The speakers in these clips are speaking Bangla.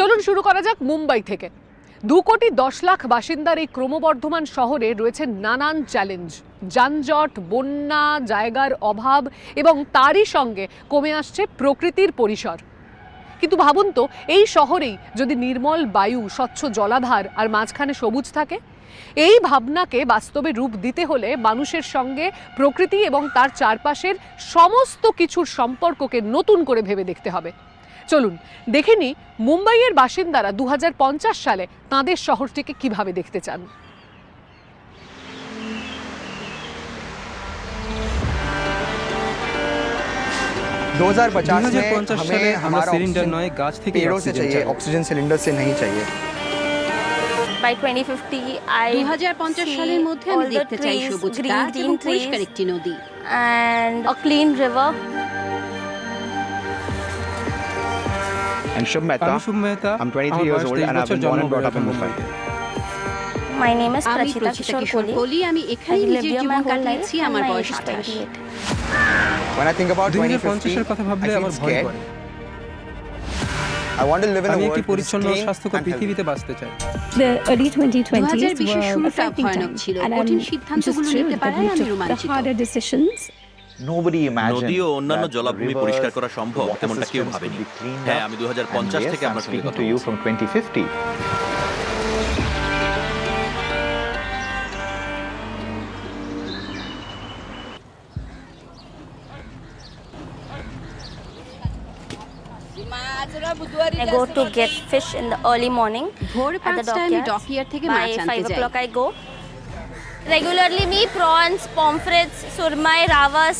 চলুন শুরু করা যাক মুম্বাই থেকে। দু কোটি দশ লাখ বাসিন্দার এই ক্রমবর্ধমান শহরে রয়েছে নানান চ্যালেঞ্জ। যানজট, বন্যা, জায়গার অভাব এবং তারই সঙ্গে কমে আসছে প্রকৃতির পরিসর। কিন্তু ভাবুন তো, এই শহরেই যদি নির্মল বায়ু, স্বচ্ছ জলাধার আর মাঝখানে সবুজ থাকে, এই ভাবনাকে বাস্তবে রূপ দিতে হলে মানুষের সঙ্গে প্রকৃতি এবং তার চারপাশের সমস্ত কিছুর সম্পর্ককে নতুন করে ভেবে দেখতে হবে। চলুন দেখে নিই মুম্বাইয়ের বাসিন্দারা দু সালে তাঁদের শহরটিকে কিভাবে দেখতে চান 2050 में 2050 हमें সালে আমরা हमारा সিলিন্ডার ऑक्सीजन নয় গাছ থেকে पेड़ों से चाहिए ऑक्सीजन सिलेंडर से नहीं चाहिए by 2050 I দুই হাজার পঞ্চাশ see সালের মধ্যে আমি all the দেখতে চাই trees, সবুজ green, গাছ green এবং trees পরিষ্কার একটি নদী and a clean river I'm Shubh Mehta. আমি শুভ Mehta I'm 23 years old and I've been born and brought up in Mumbai. my name is আমি Prachita প্রচিতা Kishore কিশোর Kohli কোহলি আমি I এখানেই live নিজের here my Jibon whole life কাটিয়েছি and আমার my বয়স is 28 When I think about 2050 এর কথা I ভাবলে feel আমার ভয় scared. করে I want to live in a world একটি is পরিচ্ছন্ন clean স্বাস্থ্যকর and healthy. পৃথিবীতে বাঁচতে চাই The early 2020s were a frightening time, and I'm just thrilled that we took the harder decisions. নদী ও অন্যান্য জলাভূমি পরিষ্কার করা সম্ভব water কেউ ভাবেনি হ্যাঁ আমি 2050 থেকে আপনার সঙ্গে কথা বলছি। I go to get fish in the early morning ভোর পাঁচটায় আমি dockyards থেকে মাছ আনতে 5 o'clock I go regularly me prawns pomfrets surmai ravas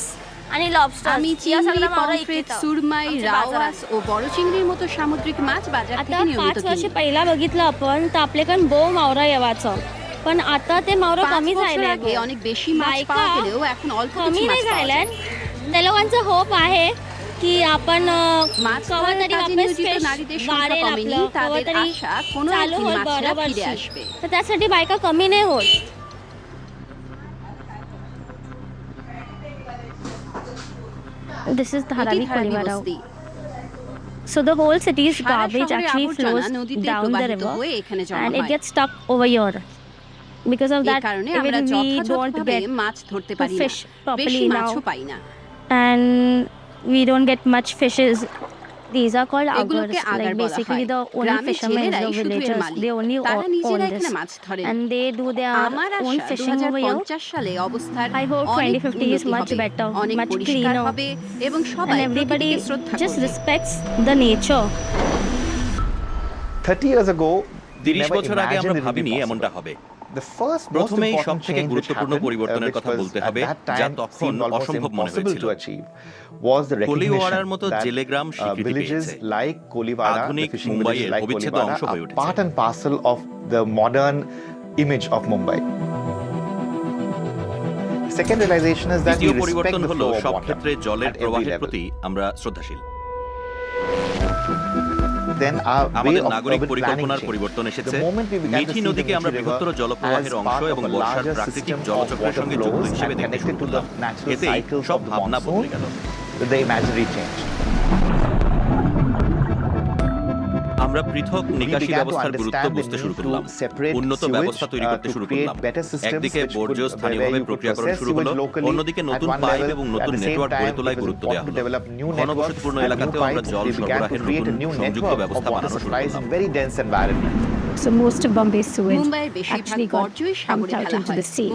आणि lobsters আমি या চিংড়ি सगळं मला পমফ্রেট इथे सुरमाई आमच्या रावास बाजारात. ও বড় চিংড়ির মতো সামুদ্রিক মাছ বাজার आता থেকে নিয়মিত पाच वर्ष কিনি पहिला बघितलं आपण तर आपल्याकडे बो मावरा येवाचं पण आता ते मावरं পাঁচ कमी বছর झाले আগে অনেক বেশি মাছ बायका পাওয়া গেলেও এখন অল্প कमी কিছু মাছ नाही পাওয়া झाल्या যায় त्या लोकांचं होप आहे की आपण अं, মাছ कवा ধরার तरी কাজে वापस নিয়োজিত fish নারীদের সংখ্যা वाढेल কমেনি आपलं कवा তাদের तरी আশা কোনো चालू একদিন होईल মাছেরা ফিরে बरोबर আসবে तर त्यासाठी बायका कमी नाही होत This is Dharavi Kolimarao. So the whole city's garbage actually flows down the river and it gets stuck over here. Because of that, even we don't get to fish properly now. And we don't get much fishes These are called augurs. Like basically the only fishermen, the villagers, they only own this. And they do their own fishing over here. 2050 সালে অবস্থার I hope অনেক 2050 is much better, much cleaner. And everybody just respects the nature. 30 years ago, we 30 never বছর আগে আমরা imagined it would be ভাবিনি possible. এমনটা হবে প্রথমেই সব থেকে গুরুত্বপূর্ণ পরিবর্তনের কথা পরিবর্তন হল সব জলের প্রবাহের প্রতি আমরা শ্রদ্ধাশীল। আমাদের নাগরিক পরিকল্পনার. পরিবর্তন এসেছে মিঠি নদীকে আমরা বৃহত্তর জলপ্রবাহের অংশ এবং বর্ষার প্রাকৃতিক জলচক্রের সঙ্গে যুক্ত হিসেবে দেখতে শুরু করলাম এতেই সব ভাবনা বদলে গেল the imaginary changed. আমরা পৃথক নিকাশি ব্যবস্থার গুরুত্ব বুঝতে শুরু করলাম। উন্নত ব্যবস্থা তৈরি করতে শুরু করলাম। একদিকে বর্জ্য স্থানীয়ভাবে প্রক্রিয়াকরণ শুরু হলো অন্যদিকে নতুন পাইপ এবং নতুন নেটওয়ার্ক গড়ে তোলায় গুরুত্ব দেওয়া হলো। ঘনবসতিপূর্ণ এলাকাতেও আমরা জল সরবরাহের নতুন সংযুক্ত ব্যবস্থা বানানো শুরু করলাম। So most of Bombay sewage actually got pumped out into the sea.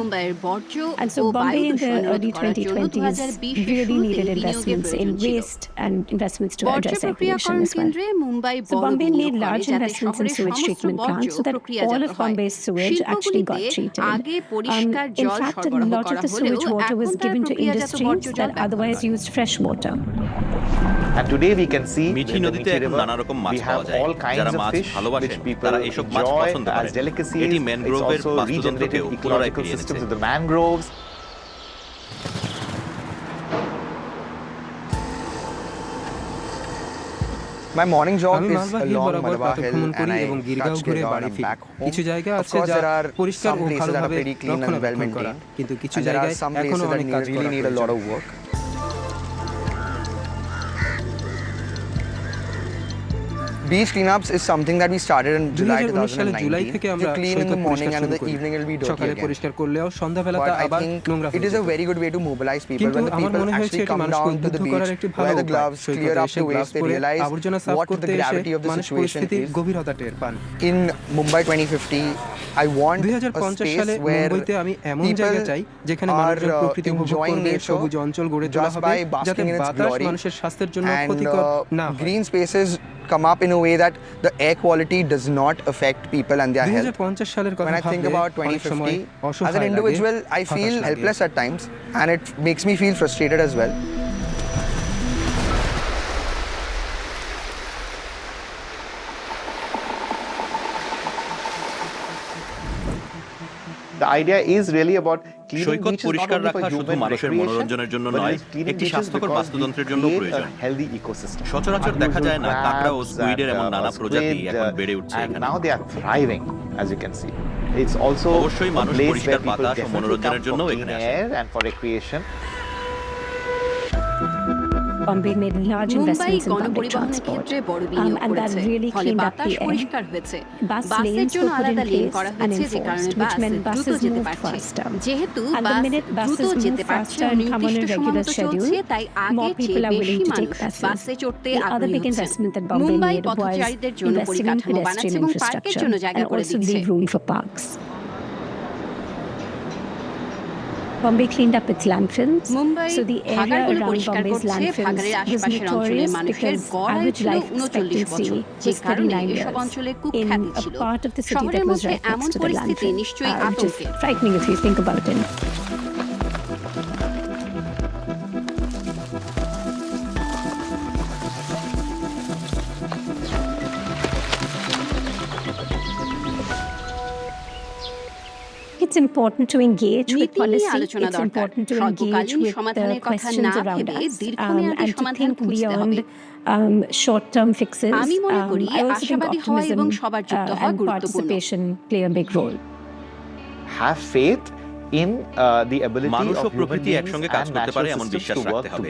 And so Bombay in the early 2020s really needed investments in waste and investments to address air pollution as well. So Bombay made large investments in sewage treatment plants so that all of Bombay's sewage actually got treated. Um, in fact, a lot of the sewage water was given to industries that otherwise used fresh water. And today we can see Mithi in the নদীতে এখন River, নানা রকম মাছ we পাওয়া have যায় all kinds যারা of মাছ fish ভালোবাসেন which people তারা এইসব মাছ enjoy পছন্দ as delicacies. এটি It's ম্যানগ্রোভের also বাস্তুতন্ত্রকেও পুনরায় ecological ফিরিয়ে systems এনেছে of the mangroves. My morning jog আমি is along বরাবর Malabar Hill প্রাতঃভ্রমণ and করি I এবং গিরগাঁও ঘুরে বাড়ি and ফিরি back home. কিছু জায়গা Of আছে course, যা there are পরিষ্কার some O places that are ভালোভাবে clean and well রক্ষণাবেক্ষণ করা maintained. কিন্তু কিছু And there are জায়গায় some এখনও places that অনেক কাজ করা Beach cleanups is something that we started in July 2019 সালে জুলাই থেকে আমরা clean in the morning and in the evening it'll be dirty সকালে again. পরিষ্কার করলেও সন্ধ্যাবেলাতে But I আবার think it is a very good way to mobilize people when the people actually come down to the beach, wear the gloves, clear up the waste, they realize what the gravity of the situation is. গভীরতা টের পান In Mumbai 2050, I want a space সালে where আমি এমন people জায়গা চাই যেখানে are, uh, প্রকৃতি উপভোগ enjoying করবে nature সবুজ অঞ্চল গড়ে তোলা just হবে by যাতে basking in its বাতাস glory মানুষের স্বাস্থ্যের জন্য and ক্ষতিকর uh, না হয় green spaces come up in a way that the air quality does not affect people and their health. When I think about 2050, as an individual, I feel helpless at times and it makes me feel frustrated as well. Idea is really about সৈকত পরিষ্কার রাখা শুধু মানুষের মনোরঞ্জনের জন্য নয় একটি স্বাস্থ্যকর বাস্তুতন্ত্রের জন্য সচরাচর দেখা যায় না কাঁকড়া ও স্কুইডের এমন নানা প্রজাতি এখন বেড়ে উঠছে এখানে। as you can see. It's অবশ্যই মানুষ পরিষ্কার বাতাস ও মনোরঞ্জনের জন্য এখানে আসে। and Bombay made large Mumbai investments in public গণপরিবহনের transport. ক্ষেত্রে বড় Um, বিনিয়োগ and that করেছে really ফলে cleaned up বাতাস the air. পরিষ্কার হয়েছে Bus বাসের lanes জন্য were put in আলাদা লেন place করা and হয়েছে যে কারণে enforced, which bus meant buses moved পারছে faster. যেহেতু And the বাস minute দ্রুত buses move যেতে পারছে faster and come on a নির্দিষ্ট regular সময় চলছে schedule, তাই more আগের চেয়ে people are বেশি willing to take মানুষ buses. বাসে চড়তে The other আগ্রহী big হচ্ছেন investment that Bombay Mumbai made was পথচারীদের জন্য investing in পরিকাঠামো বানাচ্ছে pedestrian এবং পার্কের infrastructure জন্য and জায়গা করে also দিচ্ছে leave room for parks. Bombay cleaned up its landfills. Mumbai, So the area around Bombay's landfills was notorious because average life expectancy was 39 years in a part of the city that was right next to the landfill, uh, which is frightening if you think about it. It's important to engage with policy. It's important to engage with the questions around us um, and to think beyond um, short-term fixes. আমি মনে Um, করি I also think আশাবাদী হওয়া optimism এবং সবার যুক্ত uh, হওয়া and গুরুত্বপূর্ণ participation play a big role. Have faith in uh, the ability মানুষ ও of human প্রকৃতি beings একসঙ্গে কাজ and করতে পারে natural এমন systems বিশ্বাস to work রাখতে হবে।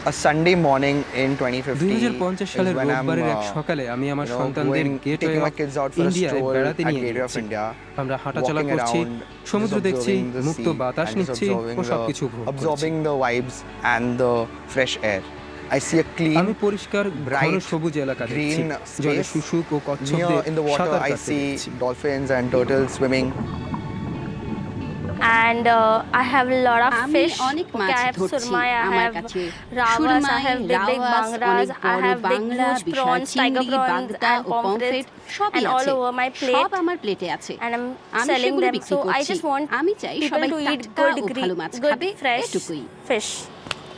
A Sunday morning in 2050 is সালের when I'm রোববারের এক uh, সকালে আমি আমার সন্তানদের getaway taking my off kids out for a stroll বেড়াতে নিয়ে India, আমরা হাঁটাচলা walking করছি around, সমুদ্র দেখছি মুক্ত sea বাতাস নিচ্ছি ও the- সবকিছু the vibes and the fresh air. I see a clean আমি পরিষ্কার ঘন সবুজ এলাকা দেখছি green জলে space. শুশুক O কচ্ছপদের Near in the water, সাঁতার I কাটতে see দেখছি dolphins and turtles swimming. And uh, I have a lot of fish. Okay, I have surma, surmai, I have rawas, ravas, I have big big bangras, I have big huge prawns, tiger prawns and pomfrets and all over my সব plate আমার প্লেটে আছে and I'm selling them. So I just want আমি চাই people সবাই to eat good, good fresh fish.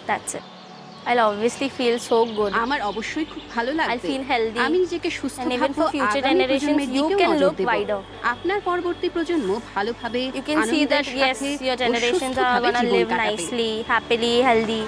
That's it. I'll obviously feel so good. আমার অবশ্যই খুব ভালো লাগবে I'll feel healthy. আমি নিজেকে সুস্থ And even for future generations, you can look wider. আপনার পরবর্তী প্রজন্ম ভালোভাবে You can see that yes, your generations are going gonna live nicely, happily, healthy.